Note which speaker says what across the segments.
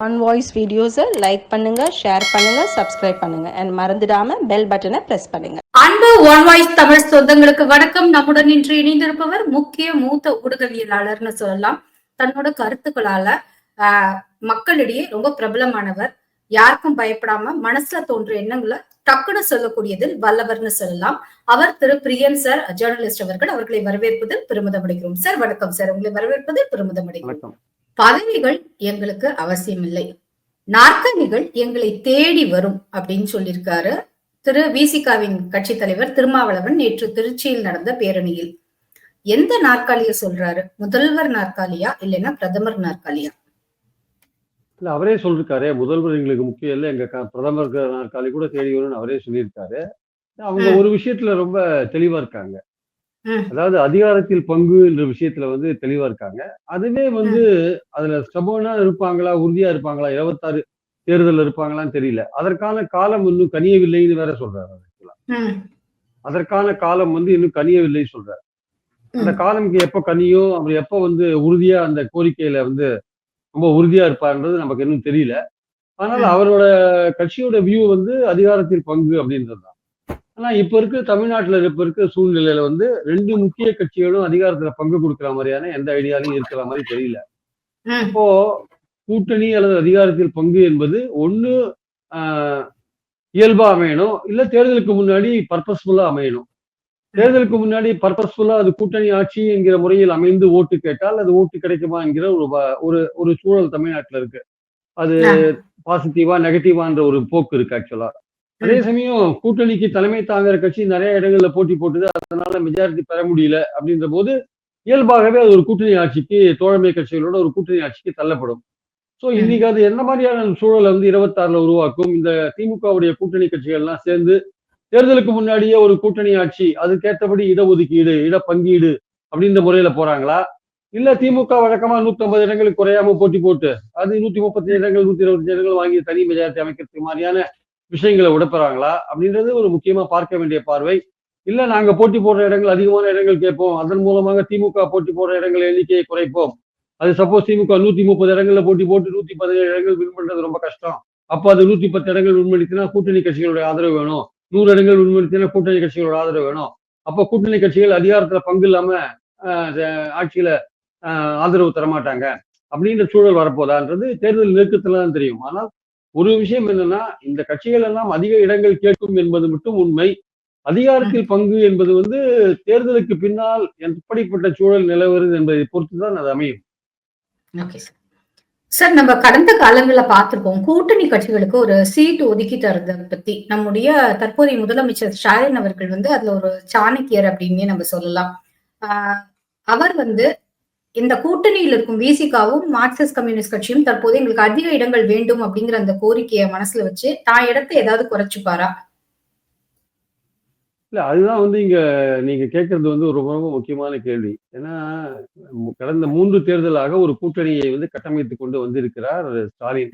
Speaker 1: On voice வீடியோஸை like பண்ணுங்க share பண்ணுங்க சப்ஸ்கிரைப் பண்ணுங்க. அண்ட் மறந்துடாம பெல் பட்டனை பிரஸ் பண்ணுங்க.
Speaker 2: அன்பு ஒன் வாய்ஸ் தமிழ் சொந்தங்களுக்கு வணக்கம். நம்முடன் இன்று இணைந்திருப்பவர் முக்கிய மூத்த ஊடகவியலாளர்னு சொல்லலாம். தன்னோட கருத்துக்களால ஆஹ், மக்களிடையே ரொம்ப பிரபலமானவர். யாருக்கும் பயப்படாம மனசுல தோன்ற எண்ணங்களை டக்குன்னு சொல்லக்கூடியதில் வல்லவர்னு சொல்லலாம். அவர் திரு பிரியன் சார் ஜேர்னலிஸ்ட் அவர்கள் அவர்களை வரவேற்பதில் பெருமிதம் அடைகிறோம். சார் வணக்கம் சார் உங்களை வரவேற்பதில் பெருமிதம் அடைகிறோம்.
Speaker 3: வணக்கம்.
Speaker 2: பதவிகள் எங்களுக்கு அவசியமில்லை. நாற்காலிகள் எங்களை தேடி வரும் அப்படின்னு சொல்லியிருக்காரு திரு விசிகாவின் கட்சி தலைவர் திருமாவளவன் நேற்று திருச்சியில் நடந்த பேரணியில். எந்த நாற்காலிய சொல்றாரு? முதல்வர் நாற்காலியா இல்லைன்னா பிரதமர் நாற்காலியா?
Speaker 3: இல்ல அவரே சொல்லிருக்காரு. முதல்வர் எங்களுக்கு முக்கியம் இல்லை. எங்க பிரதமர் நாற்காலி கூட தேடி வரும்னு அவரே சொல்லியிருக்காரு. அவங்க. ஒரு விஷயத்துல ரொம்ப தெளிவா இருக்காங்க. அதாவது அதிகாரத்தில் பங்கு என்ற விஷயத்துல வந்து தெளிவா இருக்காங்க. அதுவே வந்து அதுல ஸ்டபோனா இருப்பாங்களா உறுதியா இருப்பாங்களா இருபத்தாறு தேர்தல் இருப்பாங்களான்னு தெரியல. அதற்கான காலம் இன்னும் கனியவில்லைன்னு வேற சொல்றாரு அதற்கான காலம் வந்து இன்னும் கனியவில்லை சொல்றாரு. அந்த. காலம்க்கு எப்ப கனியோ அவர் எப்ப வந்து உறுதியா அந்த கோரிக்கையில வந்து ரொம்ப உறுதியா இருப்பாருன்றது நமக்கு இன்னும் தெரியல. ஆனால். அவரோட கட்சியோட வியூ வந்து அதிகாரத்தில் பங்கு அப்படின்றது ஆனா இப்ப இருக்க தமிழ்நாட்டுல இப்ப இருக்க சூழ்நிலையில வந்து ரெண்டு முக்கிய கட்சிகளும் அதிகாரத்துல பங்கு கொடுக்கிற மாதிரியான எந்த ஐடியாலையும் இருக்கிற மாதிரி தெரியல. இப்போ கூட்டணி அல்லது அதிகாரத்தில் பங்கு என்பது ஒண்ணு இயல்பா அமையணும். இல்ல தேர்தலுக்கு முன்னாடி பர்பஸ்ஃபுல்லா அமையணும். தேர்தலுக்கு முன்னாடி பர்பஸ்ஃபுல்லா அது கூட்டணி ஆட்சி என்கிற முறையில் அமைந்து ஓட்டு கேட்டால் அது ஓட்டு கிடைக்குமா என்கிற ஒரு ஒரு சூழல் தமிழ்நாட்டுல இருக்கு. அது. பாசிட்டிவா நெகட்டிவான்ற ஒரு போக்கு இருக்கு ஆக்சுவலா அதே சமயம் கூட்டணிக்கு தலைமை தாங்குற கட்சி நிறைய இடங்கள்ல போட்டி போட்டுது அதனால மெஜாரிட்டி பெற முடியல அப்படின்ற போது இயல்பாகவே அது ஒரு கூட்டணி ஆட்சிக்கு தோழமை கட்சிகளோட ஒரு கூட்டணி ஆட்சிக்கு தள்ளப்படும். ஸோ இன்னைக்கு அது என்ன மாதிரியான சூழலை வந்து இருபத்தாறுல உருவாக்கும்? இந்த திமுகவுடைய கூட்டணி கட்சிகள்லாம் சேர்ந்து தேர்தலுக்கு முன்னாடியே ஒரு கூட்டணி ஆட்சி அதுக்கேற்றபடி இடஒதுக்கீடு இட பங்கீடு அப்படின்ற முறையில போறாங்களா? இல்ல திமுக வழக்கமா 150 இடங்களுக்கு குறையாம போட்டி போட்டு அது நூத்தி முப்பத்தி இடங்கள் நூத்தி இருபத்தஞ்சு இடங்கள் வாங்கி தனி மெஜாரிட்டி அமைக்கிறதுக்கு மாதிரியான விஷயங்களை விடப்படுறாங்களா அப்படின்றது ஒரு முக்கியமா பார்க்க வேண்டிய பார்வை. இல்ல நாங்க போட்டி போடுற இடங்கள் அதிகமான இடங்கள் கேட்போம். அதன் மூலமாக திமுக போட்டி போடுற இடங்கள் எண்ணிக்கையை குறைப்போம். அது சப்போஸ் திமுக நூத்தி முப்பது இடங்கள்ல போட்டி போட்டு நூத்தி பதினேழு இடங்கள் வின் பண்றது ரொம்ப கஷ்டம். அப்போ அது நூத்தி பத்து இடங்கள் விண்மடித்தினா கூட்டணி கட்சிகளுடைய ஆதரவு வேணும். நூறு இடங்கள் விண்மடித்தினா கூட்டணி கட்சிகளோட ஆதரவு வேணும். அப்போ கூட்டணி கட்சிகள் அதிகாரத்துல பங்கு இல்லாம ஆஹ், ஆட்சியில ஆஹ், ஆதரவு தரமாட்டாங்க. அப்படின்ற சூழல் வரப்போதான்றது. தேர்தல் நெருக்கத்துல தான் தெரியும். ஆனால் ஒரு விஷயம் என்னன்னா இந்த கட்சிகள் எல்லாம் அதிக இடங்கள் கேட்கும் என்பது மட்டும் உண்மை. அதிகாரத்தில் பங்கு என்பது வந்து தேர்தலுக்கு பின்னால் எப்படிப்பட்ட சூழல் நிலவுகிறது என்பதை பொறுத்து தான் அது அமையும்.
Speaker 2: ஓகே சார் சார் நம்ம கடந்த காலங்கள்ல பார்த்திருப்போம் கூட்டணி கட்சிகளுக்கு ஒரு சீட் ஒதுக்கி தரத பத்தி. நம்முடைய தற்போதைய முதலமைச்சர் ஸ்டாலின் அவர்கள் வந்து அதுல ஒரு சாணக்கியர் அப்படின்னே நம்ம சொல்லலாம். ஆஹ் அவர் வந்து இந்த கூட்டணியில் இருக்கும் விசிகாவும் மார்க்சிஸ்ட் கம்யூனிஸ்ட் கட்சியும் தற்போது எங்களுக்கு அதிக இடங்கள் வேண்டும் அப்படிங்கிற அந்த கோரிக்கையை மனசுல வச்சு தான் இடத்தை ஏதாவது குறைச்சுப்பாரா?
Speaker 3: இல்ல அதுதான் வந்து இங்க நீங்க கேட்கறது வந்து ரொம்ப ரொம்ப முக்கியமான கேள்வி. ஏன்னா கடந்த மூன்று தேர்தலாக ஒரு கூட்டணியை வந்து கட்டமைத்து கொண்டு வந்திருக்கிறார் ஸ்டாலின்.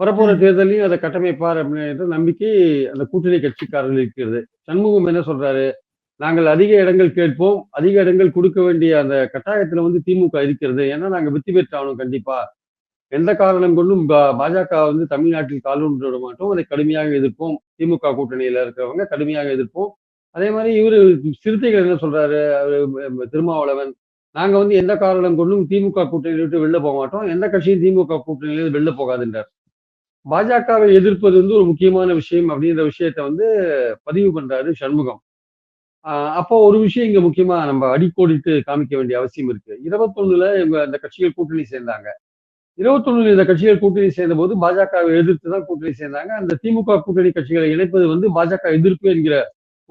Speaker 3: வரப்போற தேர்தலையும் அதை கட்டமைப்பார் அப்படின்ற நம்பிக்கை அந்த கூட்டணி கட்சிக்காரர்கள் இருக்கிறது. சண்முகம் என்ன சொல்றாரு? நாங்கள் அதிக இடங்கள் கேட்போம் அதிக இடங்கள் கொடுக்க வேண்டிய அந்த கட்டாயத்துல வந்து திமுக இருக்கிறது. ஏன்னா நாங்க வெற்றி பெற்றாகணும் கண்டிப்பா. எந்த காரணம் கொண்டும் பாஜக வந்து தமிழ்நாட்டில் காலூன்று விட மாட்டோம். அதை கடுமையாக எதிர்ப்போம். திமுக கூட்டணியில இருக்கிறவங்க கடுமையாக எதிர்ப்போம். அதே மாதிரி இவர் சிறுத்தைகள் என்ன சொல்றாரு? திருமாவளவன். நாங்க வந்து எந்த காரணம் கொண்டும் திமுக கூட்டணியை விட்டு வெளில போக மாட்டோம். எந்த கட்சியும் திமுக கூட்டணியிலிருந்து வெளில போகாதுன்றார். பாஜகவை எதிர்ப்பது வந்து ஒரு முக்கியமான விஷயம் அப்படின்ற விஷயத்த வந்து பதிவு பண்றாரு சண்முகம். அப்போ ஒரு விஷயம் இங்க முக்கியமா நம்ம அடிக்கோடிட்டு காமிக்க வேண்டிய அவசியம் இருக்கு. இருபத்தொன்னுல இவங்க அந்த கட்சிகள் கூட்டணி சேர்ந்தாங்க. இருபத்தொன்னுல இந்த கட்சிகள் கூட்டணி சேர்ந்த போது பாஜகவை எதிர்த்து தான் கூட்டணி சேர்ந்தாங்க. அந்த திமுக கூட்டணி கட்சிகளை இணைப்பது வந்து பாஜக எதிர்ப்பு என்கிற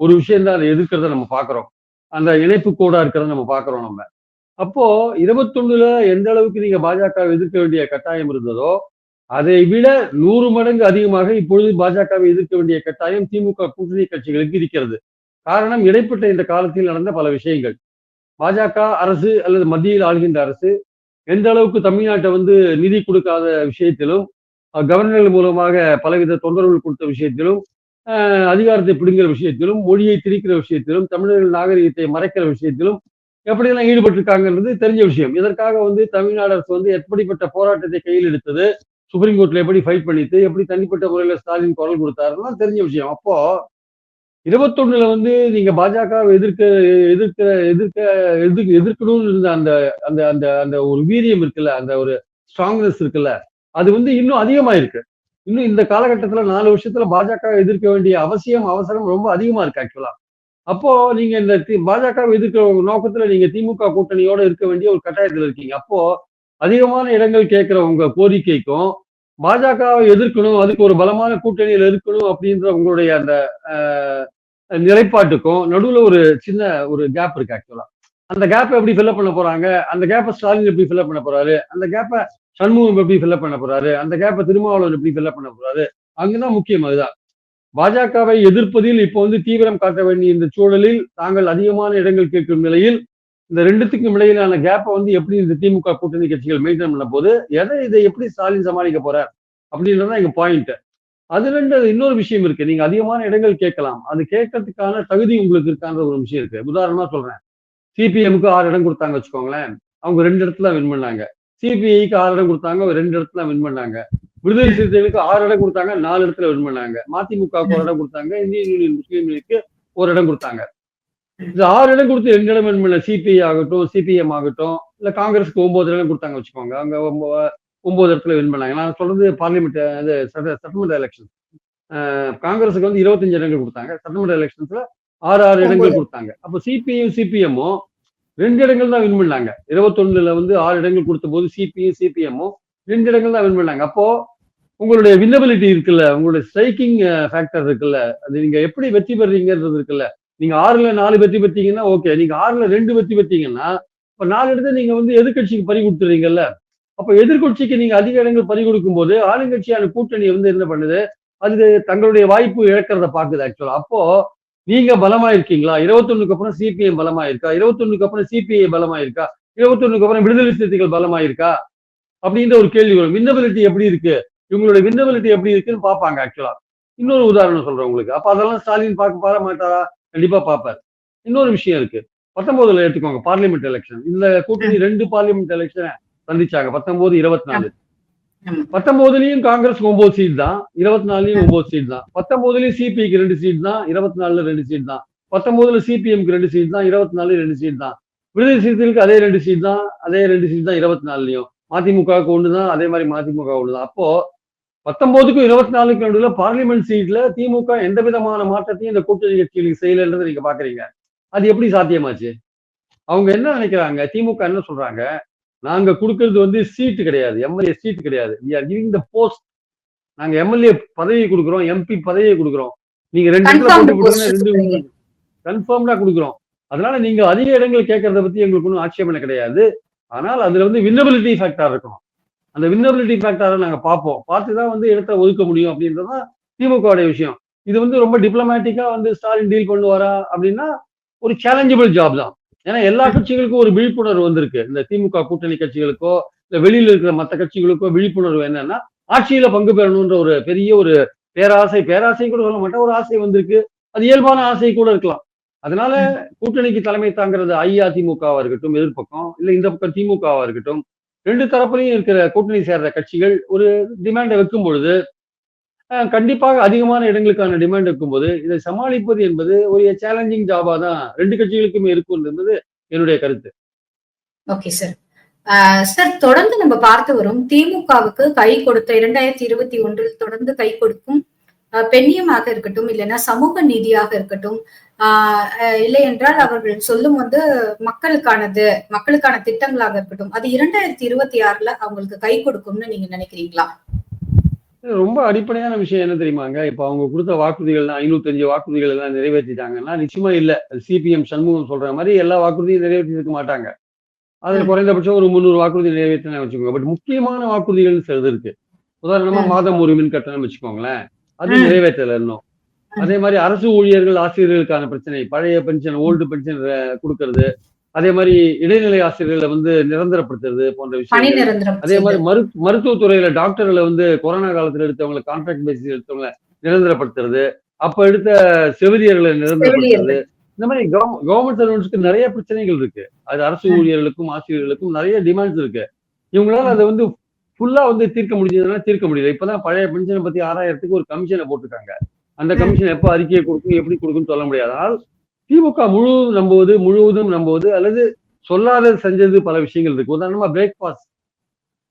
Speaker 3: ஒரு விஷயம் தான் அதை எதிர்க்கிறத நம்ம பாக்குறோம் அந்த இணைப்பு கோடா இருக்கிறத நம்ம பாக்குறோம் நம்ம. அப்போ இருபத்தொன்னுல எந்த அளவுக்கு நீங்க பாஜகவை எதிர்க்க வேண்டிய கட்டாயம் இருந்ததோ அதை விட நூறு மடங்கு அதிகமாக இப்பொழுது பாஜகவை எதிர்க்க வேண்டிய கட்டாயம் திமுக கூட்டணி கட்சிகளுக்கு இருக்கிறது. காரணம் இடைப்பட்ட இந்த காலத்தில் நடந்த பல விஷயங்கள். பாஜக அரசு அல்லது மத்தியில் ஆளுகின்ற அரசு எந்த அளவுக்கு தமிழ்நாட்டை வந்து நிதி கொடுக்காத விஷயத்திலும் கவர்னர்கள் மூலமாக பலவித தொந்தரவுகள் கொடுத்த விஷயத்திலும் அதிகாரத்தை பிடுங்கிற விஷயத்திலும் மொழியை திரிக்கிற விஷயத்திலும் தமிழர்கள் நாகரிகத்தை மறைக்கிற விஷயத்திலும் எப்படியெல்லாம் ஈடுபட்டிருக்காங்கன்றது தெரிஞ்ச விஷயம். இதற்காக வந்து தமிழ்நாடு அரசு வந்து எப்படிப்பட்ட போராட்டத்தை கையில் எடுத்தது சுப்ரீம் கோர்ட்ல எப்படி ஃபைட் பண்ணிட்டு எப்படி தனிப்பட்ட முறையில் ஸ்டாலின் குரல் கொடுத்தாருன்னா தெரிஞ்ச விஷயம். அப்போ இருபத்தொன்னுல வந்து நீங்க பாஜக எதிர்க்க எதிர்க்க எதிர்க்க எதிர்க்க எதிர்க்கணும்னு இருந்த அந்த அந்த அந்த அந்த ஒரு வீரியம் இருக்குல்ல அந்த ஒரு ஸ்ட்ராங்னஸ் இருக்குல்ல அது வந்து இன்னும் அதிகமா இருக்கு இன்னும் இந்த காலகட்டத்துல நாலு வருஷத்துல பாஜக எதிர்க்க வேண்டிய அவசியம் அவசரம் ரொம்ப அதிகமா இருக்கு ஆக்சுவலா அப்போ நீங்க இந்த தி- பாஜக எதிர்க்கிற நோக்கத்துல நீங்க திமுக கூட்டணியோட இருக்க வேண்டிய ஒரு கட்டாயத்துல இருக்கீங்க. அப்போ அதிகமான இடங்கள் கேட்கிற உங்க கோரிக்கைக்கும் பாஜகவை எதிர்க்கணும் அதுக்கு ஒரு பலமான கூட்டணியில் இருக்கணும் அப்படின்ற உங்களுடைய அந்த நிலைப்பாட்டுக்கும் நடுவுல ஒரு சின்ன ஒரு கேப் இருக்கு ஆக்சுவலா அந்த கேப்பை எப்படி ஃபில்அப் பண்ண போறாங்க? அந்த கேப்பை ஸ்டாலின் எப்படி ஃபில்அப் பண்ண போறாரு? அந்த கேப்பை சண்முகம் எப்படி ஃபில்அப் பண்ண போறாரு? அந்த கேப்பை திருமாவளவன் எப்படி ஃபில்அப் பண்ண போறாரு? அங்கதான் முக்கியம் அதுதான். பாஜகவை எதிர்ப்பதில் இப்போ வந்து தீவிரம் காட்ட வேண்டிய இந்த சூழலில் தாங்கள் அதிகமான இடங்கள் கேட்கும் நிலையில் இந்த ரெண்டுத்துக்கும் இடையிலான கேப்பை வந்து எப்படி இந்த திமுக கூட்டணி கட்சிகள் மெயின்டைன் பண்ண போது எதை இதை எப்படி ஸ்டாலின் சமாளிக்க போறார்? அப்படின்றதான் எங்க பாயிண்ட் அது ரெண்டு இன்னொரு விஷயம் இருக்கு. நீங்க அதிகமான இடங்கள் கேட்கலாம். அது கேட்கறதுக்கான தகுதி உங்களுக்கு இருக்கான்ற ஒரு விஷயம் இருக்கு. உதாரணமா சொல்றேன். சிபிஎம்க்கு ஆறு இடம் கொடுத்தாங்க வச்சுக்கோங்களேன். அவங்க ரெண்டு இடத்துல வின் பண்ணாங்க. சிபிஐக்கு ஆறு இடம் கொடுத்தாங்க. ரெண்டு இடத்துல வின் பண்ணாங்க. விடுதலை சிறுத்தைகளுக்கு ஆறு இடம் கொடுத்தாங்க. நாலு இடத்துல வின் பண்ணாங்க. மதிமுகவுக்கு ஒரு இடம் கொடுத்தாங்க. இந்தியன் யூனியன் முஸ்லீம் லீக்கு ஒரு இடம் கொடுத்தாங்க. இந்த ஆறு இடம் கொடுத்து ரெண்டு இடம் வின் பண்ண சிபிஐ ஆகட்டும் சிபிஎம் ஆகட்டும் இல்ல காங்கிரஸ்க்கு ஒன்பது இடம் கொடுத்தாங்க வச்சுக்கோங்க. அங்க ஒன்பது இடத்துல வின் பண்ணாங்க. நான் சொல்றது பார்லிமெண்ட் சட்ட- சட்டமன்ற எலெக்ஷன் காங்கிரஸுக்கு வந்து இருபத்தஞ்சு இடங்கள் கொடுத்தாங்க. சட்டமன்ற எலெக்ஷன்ஸ்ல ஆறு ஆறு இடங்கள். கொடுத்தாங்க. அப்போ சிபிஐயும் சிபிஎம்மும் ரெண்டு இடங்கள் தான் வின் பண்ணாங்க. இருபத்தொன்னுல வந்து ஆறு இடங்கள் கொடுத்த போது சிபியும் சிபிஎம்மும் ரெண்டு இடங்கள் தான் வின் பண்ணாங்க. அப்போ உங்களுடைய வின்னபிலிட்டி இருக்குல்ல உங்களுடைய ஸ்ட்ரைக்கிங் ஃபேக்டர் இருக்குல்ல அது நீங்க எப்படி வெற்றி பெறீங்கன்றது இருக்குல்ல நீங்க ஆறுல நாலு வெற்றி பெற்றீங்கன்னா ஓகே நீங்க ஆறுல ரெண்டு வெற்றி பெற்றீங்கன்னா இப்ப நாலு இடத்த நீங்க வந்து எதிர்க்கட்சிக்கு பறி கொடுத்துறீங்கல்ல அப்ப எதிர்க்கட்சிக்கு நீங்க அதிக இடங்கள் பறி கொடுக்கும் போது ஆளுங்கட்சியான கூட்டணி வந்து என்ன பண்ணுது? அது தங்களுடைய வாய்ப்பு இழக்கிறத பாக்குது ஆக்சுவலா அப்போ நீங்க பலமா இருக்கீங்களா இருபத்தொன்னுக்கு அப்புறம் சிபிஎம் பலமா இருக்கா இருபத்தொன்னுக்கு அப்புறம் சிபிஐ பலமா இருக்கா இருபத்தொன்னுக்கு அப்புறம் விடுதலை சிறுத்தைகள் பலமா இருக்கா அப்படின்ற ஒரு கேள்வி வரும். வின்னபிலிட்டி எப்படி இருக்கு? இவங்களுடைய வின்னபிலிட்டி எப்படி இருக்குன்னு பார்ப்பாங்க ஆக்சுவலா இன்னொரு உதாரணம் சொல்றேன் உங்களுக்கு. அப்ப அதெல்லாம் ஸ்டாலின் பார்க்க பார மாட்டாரா? கண்டிப்பா பார்ப்பார். இன்னொரு விஷயம் இருக்கு. பத்தொன்பதுல எடுத்துக்கோங்க பார்லிமெண்ட் எலெக்ஷன் இந்த கூட்டணி ரெண்டு பார்லிமெண்ட் எலெக்ஷனை சந்திச்சாங்க. பத்தொன்பது இருபத்தி நாலு. பத்தொன்பதுலயும் காங்கிரஸ் ஒன்பது சீட் தான். இருபத்தி நாலுலயும் ஒன்பது சீட் தான். பத்தொன்பதுலயும் சிபிக்கு ரெண்டு சீட் தான். இருபத்தி நாலுல ரெண்டு சீட் தான். பத்தொன்பதுல சிபிஎம்க்கு ரெண்டு சீட் தான். இருபத்தி நாலுல ரெண்டு சீட் தான். விடுதலை சிறுத்தைகளுக்கு அதே ரெண்டு சீட் தான். அதே ரெண்டு சீட் தான் இருபத்தி நாலுலயும் மதிமுகவுக்கு ஒன்று தான் அதே மாதிரி மதிமுக ஒன்று தான் அப்போ பத்தொன்பதுக்கும் இருபத்தி நாலுக்கும் நடுவில் பார்லிமெண்ட் சீட்ல திமுக எந்த விதமான மாற்றத்தையும் இந்த கூட்டணி கட்சிகளுக்கு செய்யலைன்றதை நீங்க பாக்குறீங்க. அது எப்படி சாத்தியமாச்சு? அவங்க என்ன நினைக்கிறாங்க? திமுக என்ன சொல்றாங்க? நாங்க கொடுக்கறது வந்து சீட்டு கிடையாது. எம்எல்ஏ சீட் கிடையாது. We are giving the post நாங்க எம்எல்ஏ பதவி கொடுக்குறோம். எம்பி பதவியை கொடுக்குறோம். நீங்க ரெண்டு ரெண்டு. கன்ஃபார்ம்டா கொடுக்குறோம். அதனால நீங்க அதிக இடங்கள் கேட்கறத பத்தி எங்களுக்கு ஒன்றும் ஆட்சேபனை கிடையாது. ஆனால் அதுல வந்து வின்னபிலிட்டி ஃபேக்டர் இருக்கணும். அந்த வின்னபிலிட்டி ஃபேக்டரை நாங்க பார்ப்போம். பார்த்து தான் வந்து இடத்த ஒதுக்க முடியும் அப்படின்றதுதான் திமுகவுடைய விஷயம். இது வந்து ரொம்ப டிப்ளமேட்டிக்கா வந்து ஸ்டாலின் டீல் பண்ணுவாரா அப்படின்னா ஒரு சேலஞ்சபிள் ஜாப் தான். ஏன்னா எல்லா கட்சிகளுக்கும் ஒரு விழிப்புணர்வு வந்திருக்கு. இந்த திமுக கூட்டணி கட்சிகளுக்கோ இல்ல வெளியில இருக்கிற மற்ற கட்சிகளுக்கோ விழிப்புணர்வு என்னன்னா ஆட்சியில பங்கு பெறணுன்ற ஒரு பெரிய ஒரு பேராசை பேராசை கூட சொல்ல மாட்டேன் ஒரு ஆசை வந்திருக்கு. அது இயல்பான ஆசை கூட இருக்கலாம். அதனால கூட்டணிக்கு தலைமை தாங்கிறது அஇஅதிமுகவா இருக்கட்டும் எதிர்ப்பக்கம் இல்ல இந்த பக்கம் திமுகவா இருக்கட்டும் ரெண்டு தரப்புலையும் இருக்கிற கூட்டணி சேர்ற கட்சிகள் ஒரு டிமாண்டை வைக்கும் பொழுது கண்டிப்பாக அதிகமான இடங்களுக்கான டிமாண்ட் இருக்கும்போது இதை சமாளிப்பது என்பது ஒரு சேலஞ்சிங் ஜாபா தான் ரெண்டு கட்சிகளுக்குமே இருக்கும் என்பது என்னுடைய கருத்து.
Speaker 2: ஓகே சார் சார் தொடர்ந்து நம்ம பார்த்து வரும். திமுகவுக்கு கை கொடுத்த இரண்டாயிரத்தி இருபத்தி ஒன்றில் தொடர்ந்து கை கொடுக்கும் பெண்ணியமாக இருக்கட்டும் இல்லைன்னா சமூக நீதியாக இருக்கட்டும் ஆஹ் இல்லை என்றால் அவர்கள் சொல்லும் வந்து மக்களுக்கானது மக்களுக்கான திட்டங்களாக இருக்கட்டும் அது இரண்டாயிரத்தி இருபத்தி ஆறுல அவங்களுக்கு கை கொடுக்கும்னு நீங்க நினைக்கிறீங்களா?
Speaker 3: ரொம்ப அடிப்படையான விஷயம் என்ன தெரியுமாங்க? இப்ப அவங்க கொடுத்த வாக்குறுதிகள்லாம் ஐநூத்தஞ்சு வாக்குறுதிகள் எல்லாம் நிறைவேற்றிட்டாங்கன்னா நிச்சயமா இல்ல. சிபிஎம் சண்முகம் சொல்ற மாதிரி எல்லா வாக்குறுதியும் நிறைவேற்றி இருக்க மாட்டாங்க. அதுல. குறைந்தபட்சம் ஒரு முந்நூறு வாக்குறுதி நிறைவேற்றினா வச்சுக்கோங்க. பட் முக்கியமான வாக்குறுதிகள் சிலது இருக்கு. உதாரணமா. மாதம் ஒரு மின் கட்டணம் வச்சுக்கோங்களேன். அது. நிறைவேற்றல இன்னும். அதே மாதிரி அரசு ஊழியர்கள் ஆசிரியர்களுக்கான பிரச்சனை பழைய பென்ஷன் ஓல்டு பென்ஷன் கொடுக்கறது அதே மாதிரி இடைநிலை ஆசிரியர்களை வந்து நிரந்தரப்படுத்துறது போன்ற
Speaker 2: நிரந்தரம்
Speaker 3: அதே மாதிரி மரு மருத்துவத்துறையில டாக்டர்களை வந்து கொரோனா காலத்துல எடுத்தவங்களை கான்ட்ராக்ட் பேசிஸ் எடுத்தவங்களை நிரந்தரப்படுத்துறது. அப்ப எடுத்த செவிலியர்களை நிரந்தரப்படுத்துறது. இந்த மாதிரி கவர்மெண்ட் சர்வன்ட்ஸ்க்கு நிறைய பிரச்சனைகள் இருக்கு. அது அரசு. ஊழியர்களுக்கும் ஆசிரியர்களுக்கும் நிறைய டிமாண்ட்ஸ் இருக்கு. இவங்களால அதை வந்து ஃபுல்லா வந்து தீர்க்க முடிஞ்சதுன்னா தீர்க்க முடியல. இப்பதான் பழைய பென்ஷனை பத்தி ஆறாயிரத்துக்கு ஒரு கமிஷனை போட்டிருக்காங்க. அந்த கமிஷன் எப்போ அறிக்கையை கொடுக்கும் எப்படி கொடுக்கும்னு சொல்ல முடியாது. ஆனால் திமுக முழு நம்புவது முழுவதும் நம்புவது அல்லது சொல்லாத செஞ்சது பல விஷயங்கள் இருக்கு. உதாரணமா பிரேக்ஃபாஸ்ட்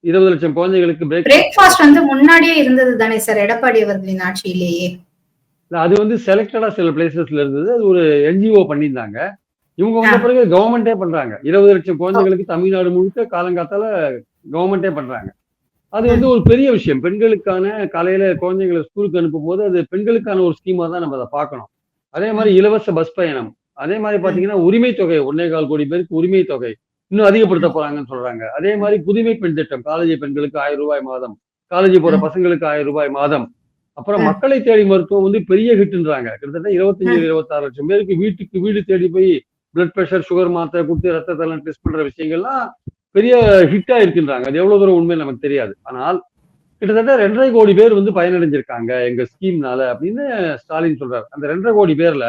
Speaker 3: இருபது லட்சம் குழந்தைகளுக்கு பிரேக்
Speaker 2: பிரேக்ஃபாஸ்ட் வந்து முன்னாடியே இருந்தது தானே சார் எடப்பாடி அவர்களின் ஆட்சியிலேயே.
Speaker 3: அது வந்து செலக்டடா சில பிளேசஸ்ல இருந்தது. அது ஒரு என்ஜிஓ பண்ணியிருந்தாங்க. இவங்க வந்த பிறகு கவர்மெண்டே பண்றாங்க. இருபது லட்சம் குழந்தைகளுக்கு தமிழ்நாடு முழுக்க காலங்காத்தால கவர்மெண்டே பண்றாங்க. அது வந்து ஒரு பெரிய விஷயம். பெண்களுக்கான காலையில குழந்தைங்களை ஸ்கூலுக்கு அனுப்பும் போது அது பெண்களுக்கான ஒரு ஸ்கீமா தான் நம்ம அதை பார்க்கணும். அதே மாதிரி இலவச பஸ் பயணம். அதே மாதிரி பாத்தீங்கன்னா உரிமை தொகை ஒன்னே கால் கோடி பேருக்கு உரிமை தொகை. இன்னும் அதிகப்படுத்த போறாங்கன்னு சொல்றாங்க. அதே மாதிரி புதுமை பெண் திட்டம் காலேஜ் பெண்களுக்கு ஆயிரம் ரூபாய் மாதம் காலேஜ் போற பசங்களுக்கு ஆயிரம் ரூபாய் மாதம். அப்புறம் மக்களை தேடி மருத்துவம் வந்து பெரிய ஹிட்ன்றாங்க. கிட்டத்தட்ட இருபத்தஞ்சு இருபத்தாறு லட்சம் பேருக்கு வீட்டுக்கு வீடு தேடி போய் பிளட் பிரஷர் சுகர் மாத்திரை கொடுத்து ரத்தத்தெல்லாம் டெஸ்ட் பண்ற விஷயங்கள்லாம் பெரிய ஹிட்டா இருக்குன்றாங்க. அது எவ்வளவு தூரம் உண்மை நமக்கு தெரியாது. ஆனால் கிட்டத்தட்ட ரெண்டரை கோடி பேர் வந்து பயனடைஞ்சிருக்காங்க எங்க ஸ்கீம்னால அப்படின்னு ஸ்டாலின் சொல்றாரு. அந்த ரெண்டரை கோடி பேர்ல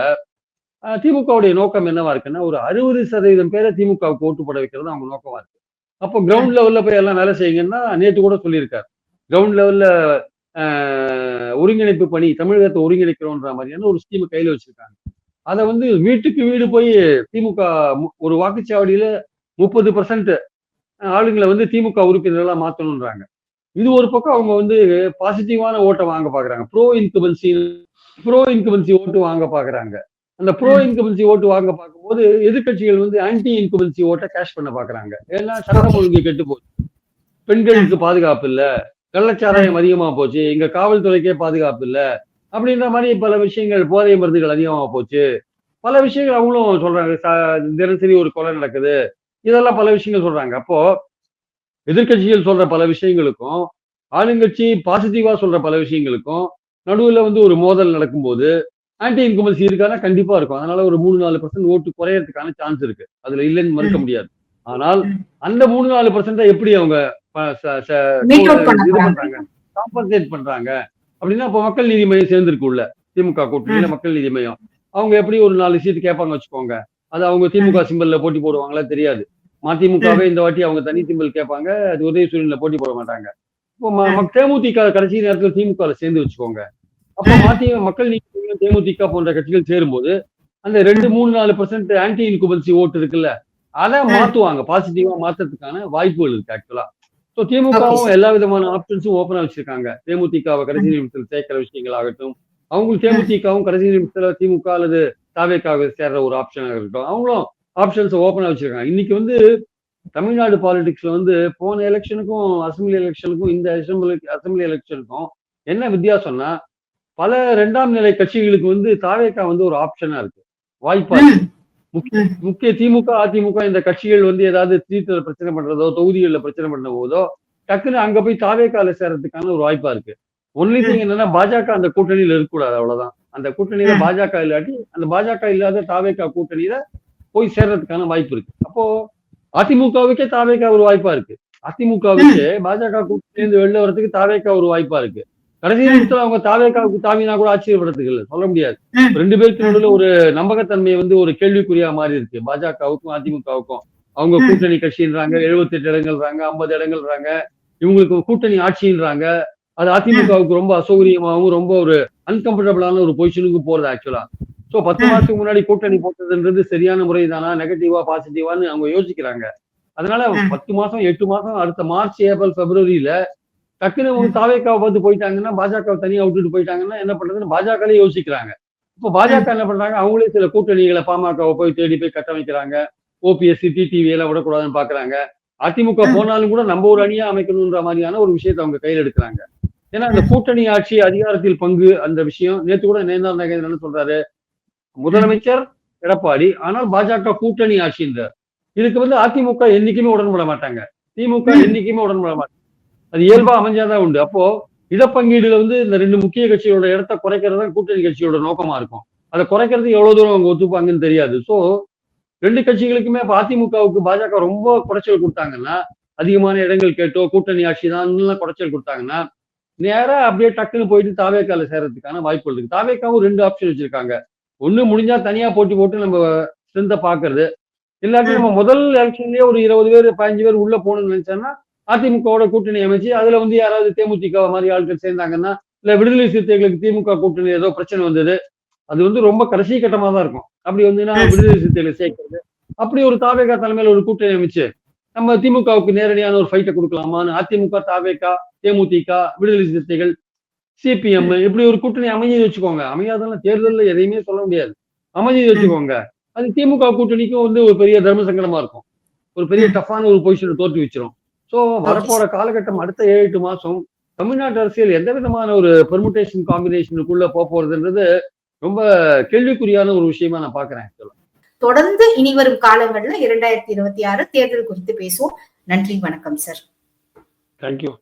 Speaker 3: திமுகவுடைய நோக்கம் என்னவா இருக்குன்னா ஒரு அறுபது சதவீதம் பேரை திமுகவுக்கு ஓட்டு போட வைக்கிறது அவங்க நோக்கமா இருக்கு. அப்போ கிரவுண்ட் லெவல்ல போய் எல்லாம் வேலை செய்யுங்கன்னா நேற்று கூட சொல்லியிருக்காரு. கிரவுண்ட் லெவல்ல ஒருங்கிணைப்பு பணி தமிழகத்தை ஒருங்கிணைக்கிறோன்ற மாதிரியான ஒரு ஸ்கீம் கையில வச்சிருக்காங்க. அதை வந்து வீட்டுக்கு வீடு போய் திமுக ஒரு வாக்குச்சாவடியில முப்பது பர்சன்ட் ஆளுங்களை வந்து திமுக உறுப்பினர்களா மாத்தணும்ன்றாங்க. இது ஒரு பக்கம் அவங்க வந்து பாசிட்டிவான ஓட்டை வாங்க பாக்குறாங்க. ப்ரோ இன்குபன்சி ப்ரோ இன்குபன்சி ஓட்டு வாங்க பாக்குறாங்க. அந்த ப்ரோ இன்குபன்சி ஓட்டு வாங்க பார்க்கும்போது எதிர்க்கட்சிகள் வந்து ஆன்டி இன்குபன்சி ஓட்டை கேஷ் பண்ண பாக்குறாங்க. ஏன்னா சட்டம் ஒழுங்கு கெட்டு போச்சு. பெண்களுக்கு பாதுகாப்பு இல்ல. கள்ளச்சாராயம் அதிகமா போச்சு. இங்க காவல்துறைக்கே பாதுகாப்பு இல்ல. அப்படின்ற மாதிரி பல விஷயங்கள் போதை மருந்துகள் அதிகமா போச்சு. பல விஷயங்கள் அவங்களும் சொல்றாங்க. தினசரி ஒரு கொலை நடக்குது. இதெல்லாம் பல விஷயங்கள் சொல்றாங்க. அப்போ எதிர்க்கட்சிகள் சொல்ற பல விஷயங்களுக்கும் ஆளுங்கட்சி பாசிட்டிவா சொல்ற பல விஷயங்களுக்கும் நடுவுல வந்து ஒரு மோதல் நடக்கும்போது ஆன்டி இன்கமன்சி இருக்கானா? கண்டிப்பா இருக்கும். அதனால ஒரு மூணு நாலு பர்சன்ட் ஓட்டு குறையறதுக்கான சான்ஸ் இருக்கு. அதுல இல்லைன்னு மறுக்க முடியாது. ஆனால் அந்த மூணு நாலு பர்சன்ட் எப்படி அவங்க இது. பண்றாங்க. காம்பன்சேட் பண்றாங்க. அப்படின்னா அப்போ மக்கள் நீதி மையம் சேர்ந்திருக்கு உள்ள. திமுக கூட்டணியில மக்கள் நீதி மையம். அவங்க எப்படி ஒரு நாலு சீட் கேட்பாங்க வச்சுக்கோங்க. அது அவங்க திமுக சிம்பல்ல போட்டி போடுவாங்களா? தெரியாது. மதிமுகவே இந்த வாட்டி அவங்க தனி சிம்பல் கேட்பாங்க. அது உதய சூரியன்ல போட்டி போட மாட்டாங்க. இப்போ தேமுதிக கடைசி நேரத்தில் திமுக சேர்ந்து வச்சுக்கோங்க. அப்போ மதி மக்கள் மையம், தேமுதிக போன்ற கட்சிகள் சேரும்போது அந்த ரெண்டு மூணு நாலு பர்சன்ட் ஆன்டி இன்குபன்சி ஓட்டு இருக்குல்ல அதை மாத்துவாங்க. பாசிட்டிவா மாத்துறதுக்கான வாய்ப்புகள் இருக்கு ஆக்சுவலா ஸோ திமுகவும் எல்லா விதமான ஆப்ஷன்ஸும் ஓப்பனா வச்சிருக்காங்க. தேமுதிகவை கடைசி நிமிஷத்தில் சேர்க்கிற விஷயங்கள் ஆகட்டும் அவங்களுக்கு தேமுதிகவும் கடைசி நிமிஷத்துல திமுக அல்லது தாவேக்காக சேர்ற ஒரு ஆப்ஷனாக இருக்கட்டும். அவங்களும் ஆப்ஷன்ஸ் ஓப்பனா வச்சிருக்காங்க. இன்னைக்கு வந்து தமிழ்நாடு பாலிடிக்ஸ்ல வந்து போன எலெக்ஷனுக்கும் அசம்பிளி எலெக்ஷனுக்கும் இந்த அசம்பிளி அசம்பிளி எலெக்ஷனுக்கும் என்ன வித்தியாசம்னா பல இரண்டாம் நிலை கட்சிகளுக்கு வந்து தாவேக்கா வந்து ஒரு ஆப்ஷனா இருக்கு. வாய்ப்பா முக்கிய முக்கிய திமுக அதிமுக இந்த கட்சிகள் வந்து ஏதாவது தீர்த்தல பிரச்சனை பண்றதோ தொகுதிகளில் பிரச்சனை பண்ண போதோ டக்குன்னு அங்க போய் தாவேக்கால சேர்றதுக்கான ஒரு வாய்ப்பா இருக்கு. ஒன்லி திங் என்னன்னா பாஜக அந்த கூட்டணியில இருக்கக்கூடாது அவ்வளவுதான். அந்த கூட்டணியில. பாஜக இல்லாட்டி அந்த பாஜக இல்லாத தாவேக்கா கூட்டணியில போய் சேர்றதுக்கான வாய்ப்பு இருக்கு. அப்போ அதிமுகவுக்கே தாவேக்கா ஒரு வாய்ப்பா இருக்கு. அதிமுகவுக்கு பாஜக கூட்டணியிலிருந்து வெளில வரதுக்கு தாவேக்கா ஒரு வாய்ப்பா இருக்கு. கடைசி நிமிஷத்துல அவங்க தாவேக்காவுக்கு தாவினா கூட ஆச்சரியப்படுறதுக்கு இல்லை சொல்ல முடியாது. ரெண்டு பேருக்கு நடுவுல ஒரு நம்பகத்தன்மை வந்து ஒரு கேள்விக்குறியா மாறி இருக்கு. பாஜகவுக்கும் அதிமுகவுக்கும். அவங்க. கூட்டணி கட்சின்றாங்க 78 இடங்கள்றாங்க ஐம்பது இடங்கள்றாங்க. இவங்களுக்கு கூட்டணி ஆட்சின்றாங்க. அது அதிமுகவுக்கு ரொம்ப அசௌகரியமாகவும் ரொம்ப ஒரு அன்கம்ஃபர்டபுளான ஒரு பொசிஷனுக்கு போறது ஆக்சுவலா சோ பத்து. மாசத்துக்கு முன்னாடி கூட்டணி போட்டதுன்றது சரியான முறை தானா நெகட்டிவா பாசிட்டிவான்னு அவங்க யோசிக்கிறாங்க. அதனால. பத்து மாசம் எட்டு மாசம் அடுத்த மார்ச் ஏப்ரல் பிப்ரவரியில டக்குன்னு அவங்க தாவேக்காவை பார்த்து போயிட்டாங்கன்னா பாஜக தனியா விட்டுட்டு போயிட்டாங்கன்னா என்ன பண்றதுன்னு பாஜகலே யோசிக்கிறாங்க. இப்போ பாஜக என்ன பண்றாங்க? அவங்களே சில கூட்டணிகளை பாமகவை போய் தேடி போய் கட்டமைக்கிறாங்க. ஓபிஎஸ்சி டிடிவி எல்லாம் விடக்கூடாதுன்னு பாக்குறாங்க. அதிமுக. போனாலும் கூட நம்ம ஒரு அணியா அமைக்கணுன்ற மாதிரியான ஒரு விஷயத்தை அவங்க கையில் எடுக்கிறாங்க. ஏன்னா அந்த கூட்டணி ஆட்சி அதிகாரத்தில் பங்கு அந்த விஷயம். நேத்து கூட நேர்ந்தார் நகேந்திரன் சொல்றாரு? முதலமைச்சர் எடப்பாடி ஆனால் பாஜக கூட்டணி ஆட்சின்றார் இதுக்கு வந்து அதிமுக என்னைக்குமே உடன்பட மாட்டாங்க. திமுக. என்னைக்குமே உடன்பட மாட்டாங்க. அது இயல்பா அமைஞ்சாதான் உண்டு. அப்போ இடப்பங்கீடுல வந்து இந்த ரெண்டு முக்கிய கட்சிகளோட இடத்த குறைக்கிறது தான் கூட்டணி கட்சியோட நோக்கமா இருக்கும். அதை குறைக்கிறது எவ்வளவு தூரம் அவங்க ஒத்துப்பாங்கன்னு தெரியாது. சோ ரெண்டு கட்சிகளுக்குமே இப்ப அதிமுகவுக்கு பாஜக ரொம்ப குறைச்சல் கொடுத்தாங்கன்னா அதிகமான இடங்கள் கேட்டோ கூட்டணி ஆட்சி தான் குறைச்சல் கொடுத்தாங்கன்னா நேரா அப்படியே டக்குன்னு போயிட்டு தாவேக்கால சேர்றதுக்கான வாய்ப்புகள் இருக்கு. தாவேக்காவும் ரெண்டு ஆப்ஷன் வச்சிருக்காங்க. ஒண்ணு முடிஞ்சா தனியா போட்டி போட்டு நம்ம ஸ்ட்ரென்த்தை பாக்குறது இல்லாட்டி நம்ம முதல் எலெக்ஷன்லயே ஒரு இருபது பேர் பதினஞ்சு பேர் உள்ள போகணும்னு நினைச்சோம்னா அதிமுகவோட கூட்டணி அமைச்சு அதுல வந்து யாராவது தேமுதிக மாதிரி ஆட்கள் சேர்ந்தாங்கன்னா இல்ல விடுதலை சிறுத்தைகளுக்கு திமுக கூட்டணி ஏதோ பிரச்சனை வந்தது அது வந்து ரொம்ப கடைசி கட்டமா தான் இருக்கும். அப்படி வந்துன்னா விடுதலை சிறுத்தைகளை சேர்க்கிறது. அப்படி ஒரு தாவேகா தலைமையில ஒரு கூட்டணி அமைச்சு நம்ம திமுகவுக்கு நேரடியான ஒரு ஃபைட்டை கொடுக்கலாமான்னு அதிமுக தாவேகா தேமுதிக விடுதலை சிறுத்தைகள் சிபிஎம் இப்படி ஒரு கூட்டணி அமைஞ்சு வச்சுக்கோங்க. அமையாதெல்லாம் தேர்தலில் எதையுமே சொல்ல முடியாது. அமைஞ்சு வச்சுக்கோங்க. அது திமுக கூட்டணிக்கும் வந்து ஒரு பெரிய தர்ம சங்கடமா இருக்கும். ஒரு பெரிய டஃப்பான ஒரு பொசிஷனை தோற்று வச்சிரும். ஸோ வரப்போற காலகட்டம் அடுத்த ஏழு எட்டு மாசம் தமிழ்நாட்டு அரசியல் எந்த விதமான ஒரு பெர்முடேஷன் காம்பினேஷனுக்குள்ள போக போறதுன்றது ரொம்ப கேள்விக்குறியான ஒரு விஷயமா நான் பாக்குறேன்.
Speaker 2: தொடர்ந்து இனி வரும் காலங்கள்ல இரண்டாயிரத்தி இருபத்தி ஆறு தேர்தல் குறித்து பேசுவோம். நன்றி வணக்கம் சார்.
Speaker 3: Thank you.